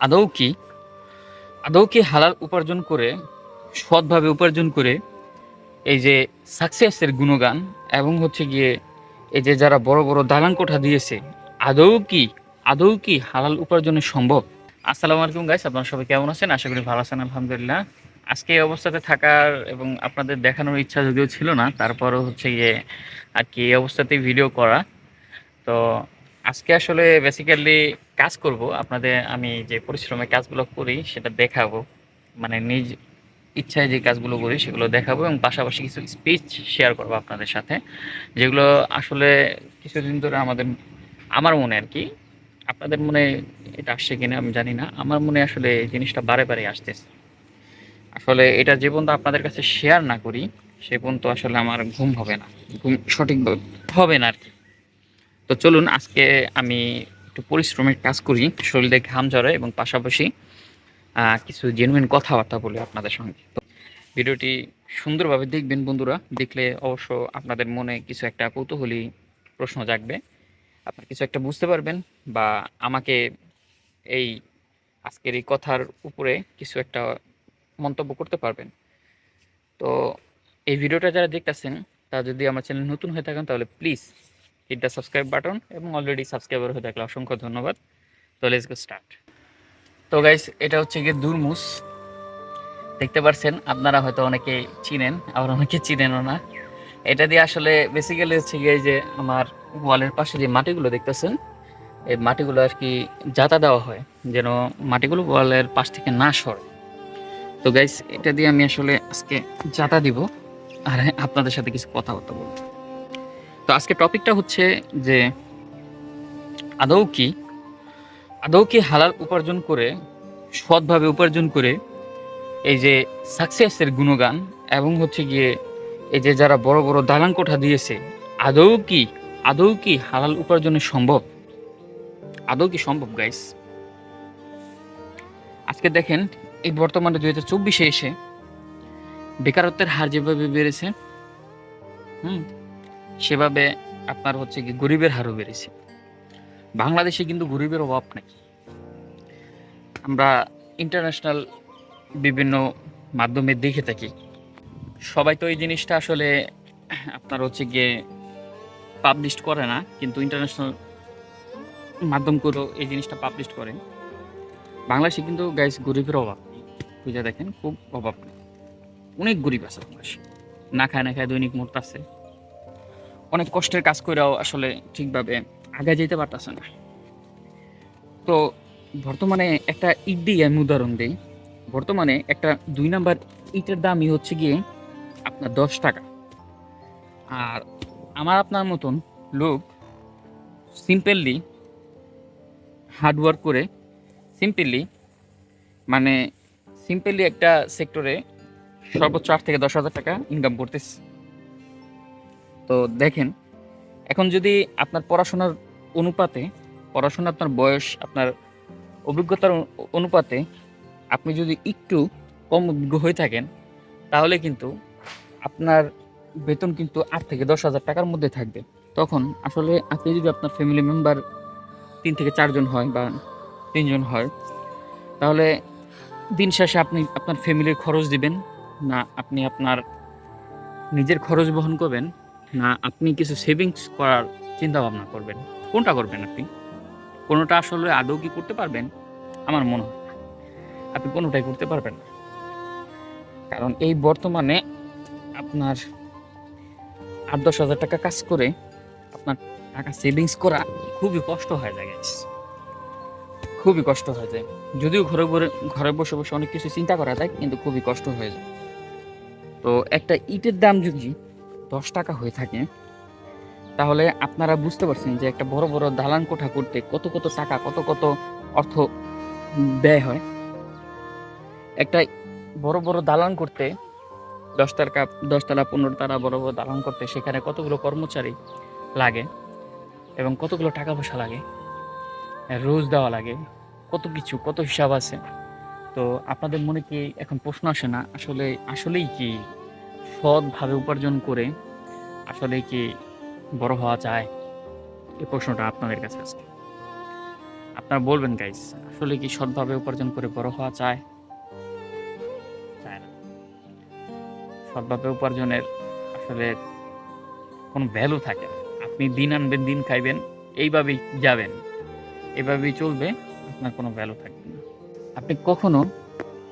আদৌ কি? আদৌ কি হালাল উপার্জন করে, সৎভাবে উপার্জন করে এই যে সাকসেসের গুণগান এবং হচ্ছে গিয়ে এই যে যারা বড় বড় দালান কোঠা দিয়েছে, আদৌ কি আদৌ কি হালাল উপার্জনের সম্ভব? আসসালামু আলাইকুম গাইস আপনারা সবাই কেমন আছেন? আশা করি ভালো আছেন, আলহামদুলিল্লাহ। আজকে এই অবস্থাতে থাকার এবং আপনাদের দেখানোর ইচ্ছা যদিও ছিল না, তারপরও হচ্ছে গিয়ে আর কি এই অবস্থাতেই ভিডিও করা। তো আজকে আসলে বেসিক্যালি কাজ করব, আপনাদের আমি যে পরিশ্রমের কাজগুলো করি সেটা দেখাবো। মানে নিজ ইচ্ছায় যে কাজগুলো করি সেগুলো দেখাবো এবং পাশাপাশি কিছু স্পিচ শেয়ার করব আপনাদের সাথে। যেগুলো আসলে কিছুদিন ধরে আমাদের, আমার মনে আর কি, আপনাদের মনে এটা আসছে কিনা আমি জানি না, আমার মনে আসলে এই জিনিসটা বারে বারে আসতেছে। আসলে এটা যে পর্যন্ত আপনাদের কাছে শেয়ার না করি, সে পর্যন্ত আসলে আমার ঘুম হবে না, ঘুম সঠিকভাবে হবে না আর কি। তো চলুন আজকে আমি একটু পরিশ্রমের কাজ করি শরীরে ঘাম ঝরে এবং পাশাপাশি কিছু জেনুইন কথাবার্তা বলি আপনাদের সঙ্গে। তো ভিডিওটি সুন্দরভাবে দেখবেন বন্ধুরা, দেখলে অবশ্য আপনাদের মনে কিছু একটা কৌতূহলী প্রশ্ন জাগবে। আপনার কিছু একটা বুঝতে পারবেন বা আমাকে এই আজকের এই কথার উপরে কিছু একটা মন্তব্য করতে পারবেন। তো এই ভিডিওটা যারা দেখতেছেন তা যদি আমার চ্যানেল নতুন হয়ে থাকেন, তাহলে please hit the subscribe button এবং অলরেডি সাবস্ক্রাইবার হয়ে থাকলে অসংখ্য ধন্যবাদ। তো লেটস গো স্টার্ট তো গাইস এটা হচ্ছে গিয়ে দুরমুস দেখতে পারছেন, আপনারা হয়তো অনেকে চিনেন, আবার অনেকে চিনেনও না। এটা দিয়ে আসলে বেসিক্যালি হচ্ছে গিয়ে যে আমার ওয়ালের পাশে যে মাটিগুলো দেখতেছেন, এই মাটিগুলো আর কি যাতা দেওয়া হয়, যেন মাটিগুলো ওয়ালের পাশ থেকে না সরে। তো গাইস এটা দিয়ে আমি আসলে আজকে যাতা দিব। আর আপনাদের সাথে কিছু কথাবার্তা বলব। তো আজকে টপিকটা হচ্ছে যে আদৌ কি আদৌ কি হালাল উপার্জন করে, সৎভাবে উপার্জন করে এই যে সাকসেসের গুণগান এবং হচ্ছে গিয়ে এই যে যারা বড় বড় দালান কোঠা দিয়েছে, আদৌ কি আদৌ কি হালাল উপার্জনের সম্ভব? আদৌ কি সম্ভব গাইস আজকে দেখেন, এই বর্তমানে দুই হাজার চব্বিশে এসে বেকারত্বের হার যেভাবে বেড়েছে, হুম সেভাবে আপনার হচ্ছে কি গরিবের হারও বেড়েছে। বাংলাদেশে কিন্তু গরিবের অভাব নেই। আমরা ইন্টারন্যাশনাল বিভিন্ন মাধ্যমে দেখে থাকি। সবাই তো এই জিনিসটা আসলে আপনার হচ্ছে গিয়ে পাবলিশ করে না, কিন্তু ইন্টারন্যাশনাল মাধ্যমগুলো এই জিনিসটা পাবলিশ করে। বাংলাদেশে কিন্তু গাইস গরিবের অভাব নেই। বুঝে দেখেন, খুব অভাব নেই। অনেক গরিব আছে বাংলাদেশে। না খায় না খায় দৈনিক মরতাছে অনেক কষ্টের কাজ করেও আসলে ঠিকভাবে আগে যেতে পারতেছে না। তো বর্তমানে একটা ইট দিয়ে আমি উদাহরণ দিই। বর্তমানে একটা দুই নাম্বার ইটের দামই হচ্ছে গিয়ে আপনার দশ টাকা। আর আমার আপনার মতন লোক সিম্পলি হার্ডওয়ার্ক করে সিম্পলি মানে সিম্পলি একটা সেক্টরে সর্বোচ্চ আট থেকে দশ হাজার টাকা ইনকাম করতেছে। তো দেখেন, এখন যদি আপনার পড়াশোনার অনুপাতে পড়াশোনা আপনার বয়স, আপনার অভিজ্ঞতার অনুপাতে আপনি যদি একটু কম অভিজ্ঞ হয়ে থাকেন, তাহলে কিন্তু আপনার বেতন কিন্তু আট থেকে দশ হাজার টাকার মধ্যে থাকবে। তখন আসলে আপনি যদি আপনার ফ্যামিলি মেম্বার তিন থেকে চারজন হয় বা তিনজন হয়, তাহলে দিন শেষে আপনি আপনার ফ্যামিলির খরচ দিবেন, না আপনি আপনার নিজের খরচ বহন করবেন। না, আপনি কিছু সেভিংস করার চিন্তা ভাবনা করবেন। কোনটা করবেন আপনি? কোনোটা আসলে আদৌ কি করতে পারবেন? আমার মনে হয় আপনি কোনোটাই করতে পারবেন না। কারণ এই বর্তমানে আপনার আট দশ হাজার টাকা কাজ করে আপনার টাকা সেভিংস করা খুবই কষ্ট হয়ে যায়। খুবই কষ্ট হয়ে যায়। যদিও ঘরে ঘরে ঘরে বসে বসে অনেক কিছু চিন্তা করা যায়, কিন্তু খুবই কষ্ট হয়ে যায়। তো একটা ইটের দাম যদি দশ টাকা হয়ে থাকে, তাহলে আপনারা বুঝতে পারছেন যে একটা বড় বড় দালান কোঠা করতে কত কত টাকা, কত কত অর্থ ব্যয় হয়। একটা বড় বড় দালান করতে দশ টাকা দশতলা পনেরো তারা বড় বড় দালান করতে সেখানে কতগুলো কর্মচারী লাগে এবং কতগুলো টাকা পয়সা লাগে, রোজ দেওয়া লাগে, কত কিছু, কত হিসাব আছে। তো আপনাদের মনে কি এখন প্রশ্ন আসে না? আসলে, আসলেই কি? সৎভাবে উপার্জন করে আসলে কি বড় হওয়া যায়? এই প্রশ্নটা আপনাদের কাছে আছে আপনারা বলবেন গাইস আসলে কি সৎভাবে উপার্জন করে বড় হওয়া চায় চায় না। সৎভাবে উপার্জনের আসলে কোনো ভ্যালু থাকে না। আপনি দিন আনবেন, দিন খাইবেন, এইভাবেই যাবেন। এভাবেই চলবে, আপনার কোনো ভ্যালু থাকবে না। আপনি কখনো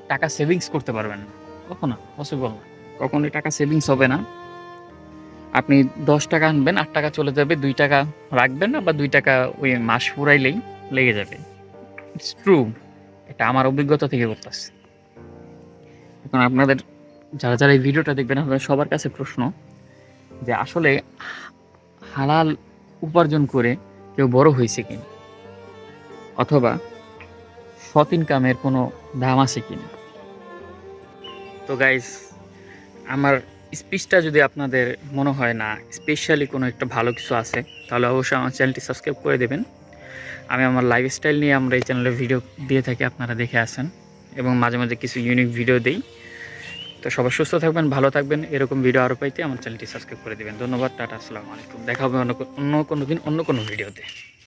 টাকা সেভিংস করতে পারবেন না। কখনো পসিবল না। কখনোই টাকা সেভিংস হবে না। আপনি দশ টাকা আনবেন, আট টাকা চলে যাবে, দুই টাকা রাখবেন না বা দুই টাকা ওই মাস ফুরাইলেই লেগে যাবে। ইটস ট্রু এটা আমার অভিজ্ঞতা থেকে বলতেছে। এখন আপনাদের, যারা যারা এই ভিডিওটা দেখবেন, আপনাদের সবার কাছে প্রশ্ন যে আসলে হালাল উপার্জন করে কেউ বড় হয়েছে কিনা? অথবা সৎ ইনকামের কোনো দাম আছে কিনা? তো গাইস আমার স্পিচটা যদি আপনাদের মনে হয় না স্পেশালি কোনো একটা ভালো কিছু আছে, তাহলে অবশ্যই আমার চ্যানেলটি সাবস্ক্রাইব করে দেবেন। আমি আমার লাইফস্টাইল নিয়ে আমরা এই চ্যানেলে ভিডিও দিয়ে থাকি, আপনারা দেখে আসেন। এবং মাঝে মাঝে কিছু ইউনিক ভিডিও দিই। তো সবাই সুস্থ থাকবেন, ভালো থাকবেন, এরকম ভিডিও আরও পাইতে আমার চ্যানেলটি সাবস্ক্রাইব করে দেবেন। ধন্যবাদ, টাটা, আসসালামু আলাইকুম। দেখা হবে অন্য অন্য কোনো দিন, অন্য কোনো ভিডিওতে